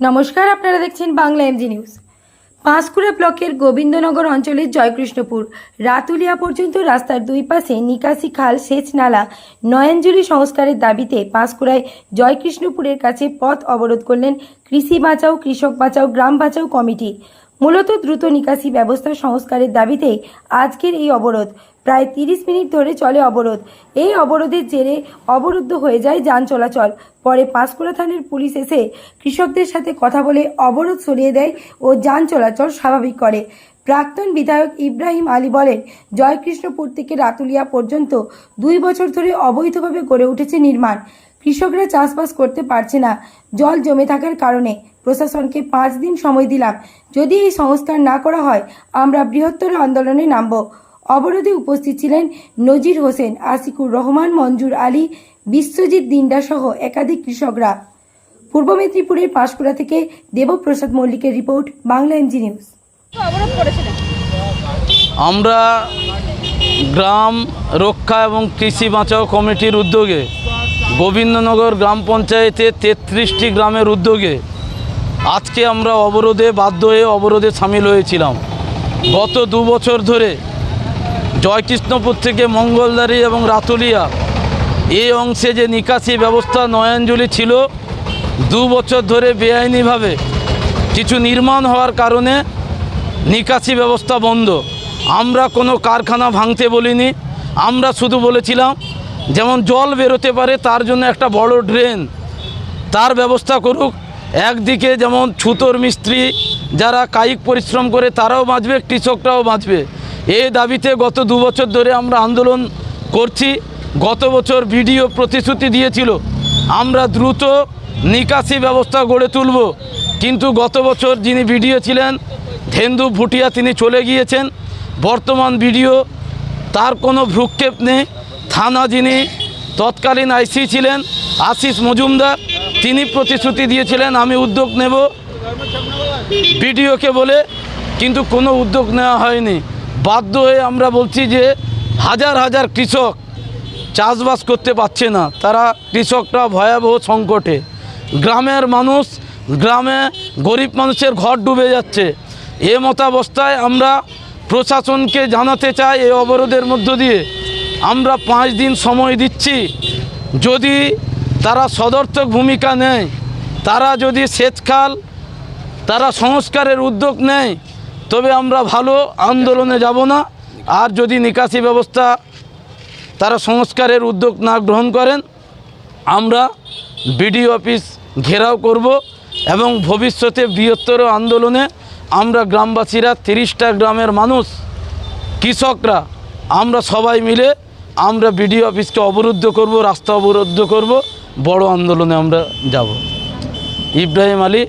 নমস্কার, আপনারা দেখছেন বাংলা এমজি নিউজ পাঁশকুড়া ব্লকের গোবিন্দনগর অঞ্চলের জয়কৃষ্ণপুর, রাতুলিয়া পর্যন্ত রাস্তার দুই পাশে নিকাশি খাল, সেচ নালা নয়নজুরি সংস্কারের দাবিতে পাঁশকুড়ায় জয়কৃষ্ণপুরের কাছে পথ অবরোধ করলেন কৃষি বাঁচাও, কৃষক বাঁচাও, গ্রাম বাঁচাও কমিটি। মূলত দ্রুত নিকাশি ব্যবস্থা সংস্কারের দাবিতে আজকের এই অবরোধ। প্রায় তিরিশ মিনিট ধরে চলে অবরোধ। এই অবরোধের জেরে অবরুদ্ধ হয়ে যায় যান চলাচল। পরে পাঁশকুড়া থানার পুলিশ এসে কৃষকদের সাথে কথা বলে অবরোধ সরিয়ে দেয় ও যান চলাচল স্বাভাবিক করে। প্রাক্তন বিধায়ক ইব্রাহিম আলী বলেন, জয়কৃষ্ণপুর থেকে রাতুলিয়া পর্যন্ত দুই বছর ধরে অবৈধভাবে গড়ে উঠেছে নির্মাণ। কৃষকরা চাষবাস করতে পারছে না। জল জমে থাকার কারণে প্রশাসনকে পাঁচ দিন সময় দিলাম। যদি এই সংস্কার না করা হয় আমরা বৃহত্তর আন্দোলনে নামব। অবরোধে উপস্থিত ছিলেন নজির হোসেন আসিকুর রহমান মঞ্জুর আলী বিশ্বজিৎ দিন্ডা সহ একাধিক কৃষকরা। পূর্ব মেদিনীপুরের পাঁশকুড়া থেকে দেবপ্রসাদ মল্লিকের রিপোর্ট বাংলা এমজি নিউজ। আমরা গ্রাম রক্ষা এবং কৃষি বাঁচাও কমিটির উদ্যোগে গোবিন্দনগর গ্রাম পঞ্চায়েতে তেত্রিশটি গ্রামের উদ্যোগে আজকে আমরা অবরোধে বাধ্য হয়ে অবরোধে সামিল হয়েছিলাম। গত দু বছর ধরে জয়কৃষ্ণপুর থেকে মঙ্গলদারি এবং রাতুলিয়া এই অংশে যে নিকাশি ব্যবস্থা নয়াঞ্জলি ছিল, দু বছর ধরে বেআইনিভাবে কিছু নির্মাণ হওয়ার কারণে নিকাশি ব্যবস্থা বন্ধ। আমরা কোনো কারখানা ভাঙতে বলিনি, আমরা শুধু বলেছিলাম যেমন জল বেরোতে পারে, তার জন্য একটা বড় ড্রেন তার ব্যবস্থা করুক। একদিকে যেমন ছুতোর মিস্ত্রি, যারা কায়িক পরিশ্রম করে, তারাও বাঁচবে, কৃষকরাও বাঁচবে। এই দাবিতে গত দু বছর ধরে আমরা আন্দোলন করছি। গত বছর ভিডিও প্রতিশ্রুতি দিয়েছিল, আমরা দ্রুত নিকাশি ব্যবস্থা গড়ে তুলব। কিন্তু গত বছর যিনি ভিডিও ছিলেন, ধেন্দু ভুটিয়া তিনি চলে গিয়েছেন। বর্তমান ভিডিও, তার কোনো ভ্রুক্ষেপ নেই। থানা যিনি তৎকালীন আইসি ছিলেন, আশিস মজুমদার, তিনি প্রতিশ্রুতি দিয়েছিলেন, আমি উদ্যোগ নেব। বিডিওকে বলে কিন্তু কোনো উদ্যোগ নেওয়া হয়নি। বাধ্য হয়ে আমরা বলছি যে হাজার হাজার কৃষক চাষবাস করতে পারছে না। তারা কৃষকরা ভয়াবহ সংকটে। গ্রামের মানুষ, গ্রামে গরিব মানুষের ঘর ডুবে যাচ্ছে। এ মতাবস্থায় আমরা প্রশাসনকে জানাতে চাই এই অবরোধের মধ্য দিয়ে। আমরা পাঁচ দিন সময় দিচ্ছি। যদি তারা সদর্থক ভূমিকা নেয়, তারা যদি সেচখাল তারা সংস্কারের উদ্যোগ নেয়, তবে আমরা ভালো আন্দোলনে যাব না। আর যদি নিকাশি ব্যবস্থা তারা সংস্কারের উদ্যোগ না গ্রহণ করেন, আমরা বিডিও অফিস ঘেরাও করব এবং ভবিষ্যতে বৃহত্তর আন্দোলনে আমরা গ্রামবাসীরা তিরিশটা গ্রামের মানুষ, কৃষকরা, আমরা সবাই মিলে আমরা বিডিও অফিসকে অবরুদ্ধ করব রাস্তা অবরুদ্ধ করব বড় আন্দোলনে আমরা যাব। ইব্রাহিম আলী